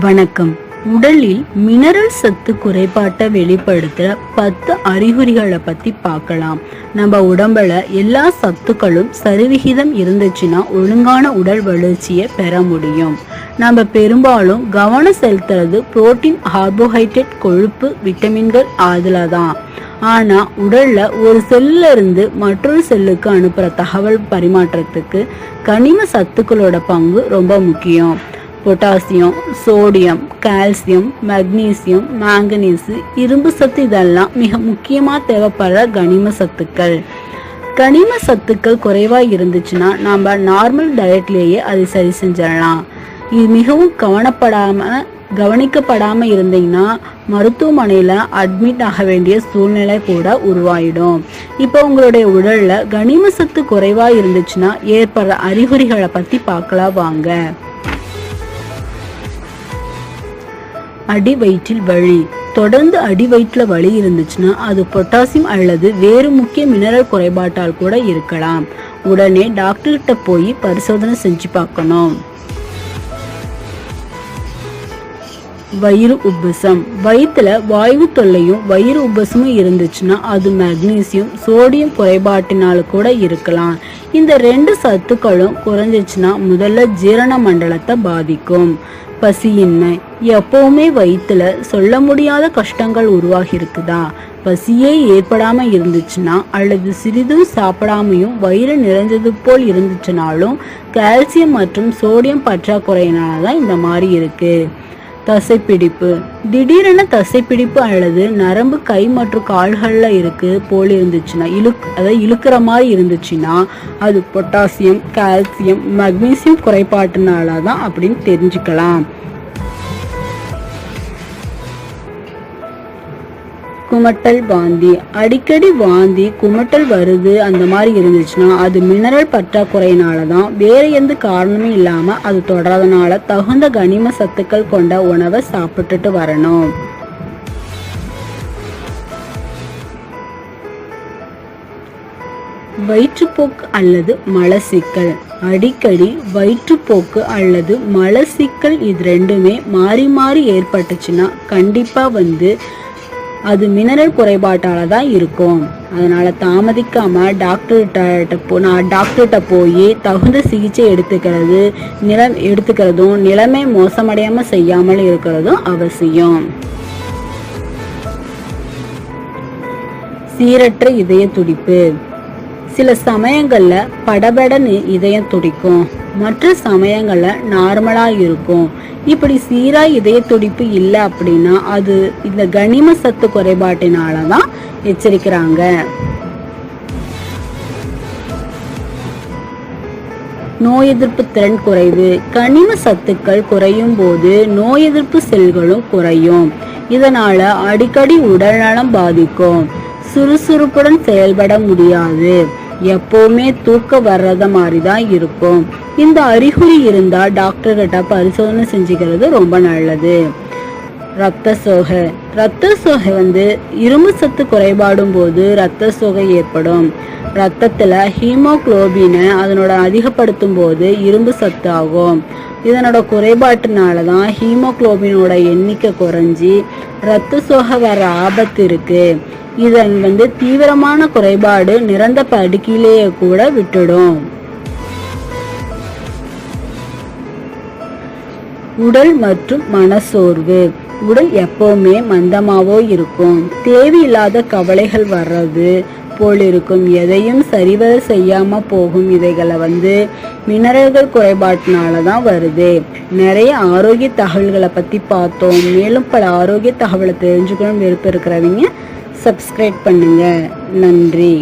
வணக்கம். உடலில் மினரல் சத்து குறைபாட்டை வெளிப்படுத்துற பத்து அறிகுறிகளை பத்தி பார்க்கலாம். நம்ம உடம்புல எல்லா சத்துக்களும் சரிவிகிதம் இருந்துச்சுன்னா ஒழுங்கான உடல் வளர்ச்சியை பெற முடியும். நம்ம பெரும்பாலும் கவனம் செலுத்துறது புரோட்டீன் கார்போஹைட்ரேட் கொழுப்பு விட்டமின்கள் அதில் தான். ஆனா உடல்ல ஒரு செல்ல இருந்து மற்றொரு செல்லுக்கு அனுப்புற தகவல் பரிமாற்றத்துக்கு கனிம சத்துக்களோட பங்கு ரொம்ப முக்கியம். Potassium sodium calcium magnesium manganese இரும்பு சத்து இதெல்லாம் மிக முக்கியமாக தேவைப்படுற கனிம சத்துக்கள். கனிம சத்துக்கள் குறைவாக இருந்துச்சுன்னா நம்ம நார்மல் டயட்லேயே அதை சரி செஞ்சிடலாம். இது மிகவும் கவனப்படாமல் கவனிக்கப்படாமல் இருந்தீங்கன்னா மருத்துவமனையில் அட்மிட் ஆக வேண்டிய சூழ்நிலை கூட உருவாயிடும். இப்போ உங்களுடைய உடலில் கனிம சத்து குறைவாக இருந்துச்சுன்னா ஏற்படுற அறிகுறிகளை பற்றி பார்க்கலாம் வாங்க. அடி வயிற்றில் வலி தொடர்ந்து அடி வயிற்றுல வலி இருந்துச்சுன்னா அது பொட்டாசியம் அல்லது வேறு முக்கிய மினரல் குறைபாட்டால் கூட இருக்கலாம். உடனே டாக்டர்கிட்ட போய் பரிசோதனை செஞ்சு பார்க்கணும். வயிறு உப்பசம். வயிற்றுல வாயு தொல்லையும் வயிறு உப்பசமும் இருந்துச்சுன்னா அது மக்னீசியம் சோடியம் குறைபாட்டினால கூட இருக்கலாம். இந்த ரெண்டு சத்துக்களும் குறைஞ்சிச்சுன்னா முதல்ல ஜீரண மண்டலத்தை பாதிக்கும். பசியின்மை எப்பவுமே வயிற்றுல சொல்ல முடியாத கஷ்டங்கள் உருவாகி இருக்குதா பசியே ஏற்படாம இருந்துச்சுன்னா அல்லது சிறிதும் சாப்பிடாமையும் வயிறு நிறைஞ்சது போல் இருந்துச்சுனாலும் கால்சியம் மற்றும் சோடியம் பற்றாக்குறையினால தான் இந்த மாதிரி இருக்குது தசைப்பிடிப்பு. திடீரென தசைப்பிடிப்பு அல்லது நரம்பு கை மற்றும் கால்களில் இருக்கு போல் இருந்துச்சுன்னா இழுக் அதாவது இழுக்கிற மாதிரி இருந்துச்சுன்னா அது பொட்டாசியம் கால்சியம் மக்னீசியம் குறைபாட்டுனால தான் அப்படின்னு தெரிஞ்சுக்கலாம். குமட்டல் வாந்தி. அடிக்கடி வாந்தி குமட்டல் வருது அந்த மாதிரி இருந்துச்சுன்னா அது மினரல் பற்றாக்குறையினால தான் வேற எந்த காரணமும் இல்லாம அது தொடர்றதுனால தகுந்த கனிம சத்துக்கள் கொண்ட உணவை சாப்பிட்டுட்டு வரணும். வயிற்றுப்போக்கு அல்லது மலசிக்கல். அடிக்கடி வயிற்றுப்போக்கு அல்லது மலசிக்கல் இது ரெண்டுமே மாறி மாறி ஏற்பட்டுச்சுன்னா கண்டிப்பா வந்து அது மினரல் குறைபாட்டால தான் இருக்கும். அதனால தாமதிக்காம டாக்டர்கிட்ட போ நான் டாக்டர்கிட்ட போய் தகுந்த சிகிச்சை எடுத்துக்கிறது நிலம் எடுத்துக்கிறதும் நிலைமை மோசமடையாம செய்யாமல் இருக்கிறதும் அவசியம். சீரற்ற இதய துடிப்பு சில சமயங்கள்ல படபடன்னு இதயம் துடிக்கும். மற்ற சமயங்களில் நார்மலாக இருக்கும் இப்படி சீரா இதய துடிப்பு இல்லை அப்படின்னா அது இந்த கனிம சத்து குறைபாட்டினால தான் எச்சரிக்கிறாங்க. நோய் எதிர்ப்பு திறன் குறைவு. கனிம சத்துக்கள் குறையும் போது நோய் எதிர்ப்பு செல்களும் குறையும். இதனால அடிக்கடி உடல்நலம் பாதிக்கும். சுறுசுறுப்புடன் செயல்பட முடியாது. எப்பவுமே தூக்க வர்றத மாதிரி தான் இருக்கும். இந்த அறிகுறி இருந்தா டாக்டர் கிட்ட பரிசோதனை செஞ்சுக்கிறது ரொம்ப நல்லது. ரத்த சோகை. ரத்த சோகை வந்து இரும்பு சத்து குறைபாடும் போது ரத்த சோகை ஏற்படும். ரத்தத்துல ஹீமோக்ளோபினை அதனோட அதிகப்படுத்தும் போது இரும்பு சத்து ஆகும் இதனோட குறைபாட்டுனால தான் ஹீமோக்ளோபினோட எண்ணிக்கை குறைஞ்சி ரத்த சோகை வர ஆபத்து இருக்கு. இதன் வந்து தீவிரமான குறைபாடு நிறந்த படுக்கையிலேயே கூட விட்டுடும். உடல் மற்றும் மனசோர்வு உடல் எப்பவுமே மந்தமாவோ இருக்கும். தேவையில்லாத கவலைகள் வர்றது போல் இருக்கும். எதையும் சரிவர செய்யாம போகும் இதைகளை வந்து மினரல்கள் குறைபாட்டினால தான் வருது. நிறைய ஆரோக்கிய தகவல்களை பத்தி பார்த்தோம். மேலும் பல ஆரோக்கிய தகவலை தெரிஞ்சுக்கணும் விருப்பம் இருக்கிறவங்க சப்ஸ்கிரைப் பண்ணுங்க. நன்றி.